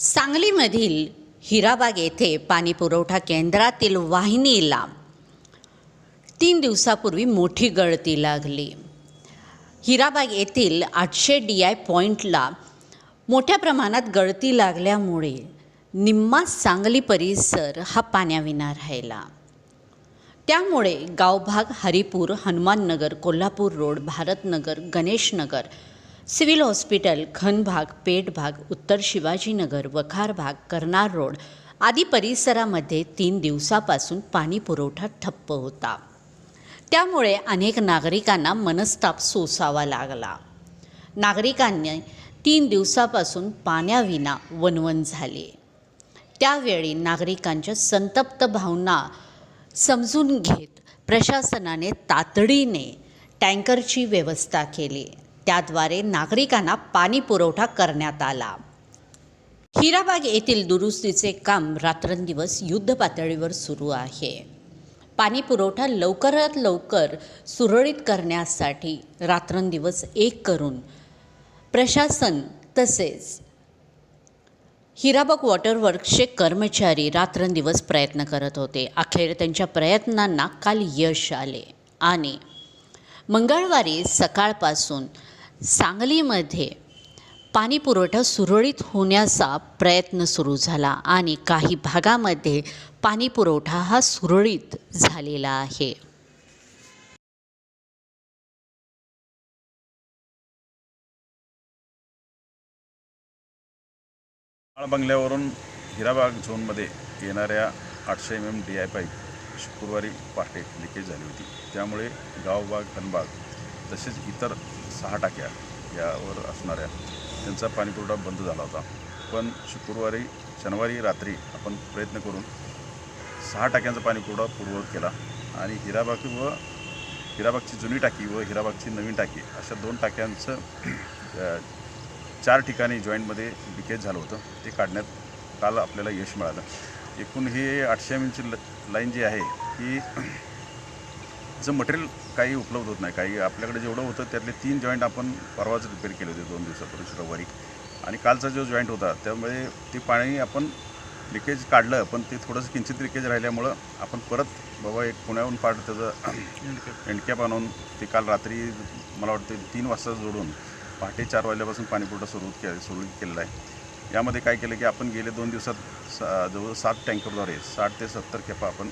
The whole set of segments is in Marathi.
सांगलीमधील हिराबाग येथे पाणी पुरवठा केंद्रातील वाहिनीला तीन दिवसापूर्वी मोठी गळती लागली. हिराबाग येथील आठशे डी आय पॉईंटला मोठ्या प्रमाणात गळती लागल्यामुळे निम्मा सांगली परिसर हा पाण्याविना राहिला. त्यामुळे गावभाग Haripur Hanumannagar Kolhapur road Bharatnagar Ganeshnagar civil hospital Khanbhag Pethbhag Uttar Shivajinagar Vakhar भाग कर्नार रोड आदी परिसरामध्ये तीन दिवसापासून पाणी पुरवठा ठप्प होता. त्यामुळे अनेक नागरिकांना मनस्ताप सोसावा लागला. नागरिकांनी तीन दिवसापासून पाण्याविना वनवन झाले. त्यावेळी नागरिकांच्या संतप्त भावना समजून घेत प्रशासनाने तातडीने टँकरची व्यवस्था केली. त्याद्वारे नागरिकांना पाणी पुरवठा करण्यात आला. हिराबाग येथील दुरुस्तीचे काम रात्रंदिवस युद्धपातळीवर सुरू आहे. पाणी पुरवठा लवकरात लवकर सुरळीत करण्यासाठी रात्रंदिवस एक करून प्रशासन तसेच हिराबग वॉटर वर्क्सचे कर्मचारी रात्रंदिवस प्रयत्न करत होते. अखेर त्यांच्या प्रयत्नांना काल यश आले आणि मंगळवारी सकाळपासून सांगलीमध्ये पाणी पुरवठा सुरळीत होण्याचा प्रयत्न सुरू झाला आणि काही भागामध्ये पाणी पुरवठा हा सुरळीत झालेला आहे. बंगल्यावरून हिराबाग झोनमध्ये येणाऱ्या आठशे M M D I pipe शुक्रवारी पहाटे लिकेज झाली होती. त्यामुळे गावबाग धनबाग तसेच इतर सहा टाक्या यावर असणाऱ्या त्यांचा पाणीपुरवठा बंद झाला होता. पण शुक्रवारी शनिवारी रात्री आपण प्रयत्न करून सहा टाक्यांचा पाणीपुरवठा पूर्ववत केला आणि हिराबाग व हिराबागची जुनी टाकी व हिराबागची नवीन टाकी अशा दोन टाक्यांचं चार ठिकाणी जॉईंटमध्ये लिकेज झालं होतं. ते काढण्यात काल आपल्याला यश मिळालं. एकूण हे आठशे एम एमची लाईन जी आहे ही जर मटेरियल काही उपलब्ध होत नाही. काही आपल्याकडे जेवढं होतं त्यातले तीन जॉईंट आपण परवाच रिपेअर केले होते दोन दिवसापूर्वी शुक्रवारी. आणि कालचा जो जॉईंट होता त्यामुळे ते पाणी आपण लिकेज काढलं पण ते थोडंसं किंचित लिकेज राहिल्यामुळं आपण परत बाबा एक पुण्याहून पाठ त्याचं एंडकॅप आणून ते काल रात्री मला वाटते तीन वाजता जोडून पहाटे चार वाजल्यापासून पाणीपुरवठा सुरू के सुरू केलेला आहे. यामध्ये काय केलं की आपण गेले दोन दिवसात सा जवळ सात टँकरद्वारे साठ ते सत्तर खेपा आपण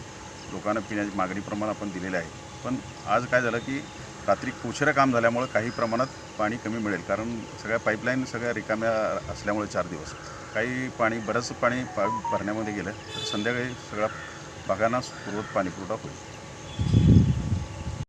लोकांना पिण्याची मागणीप्रमाणे आपण दिलेले आहे. पण आज काय झालं की रात्री उशिरा काम झाल्यामुळं काही प्रमाणात पाणी कमी मिळेल. कारण सगळ्या पाईपलाईन सगळ्या रिकाम्या असल्यामुळे चार दिवस. काही पाणी बरंच पाणी पाईप भरण्यामध्ये गेलं तर संध्याकाळी सगळ्या भागांना पूर्वत पाणीपुरवठा होईल.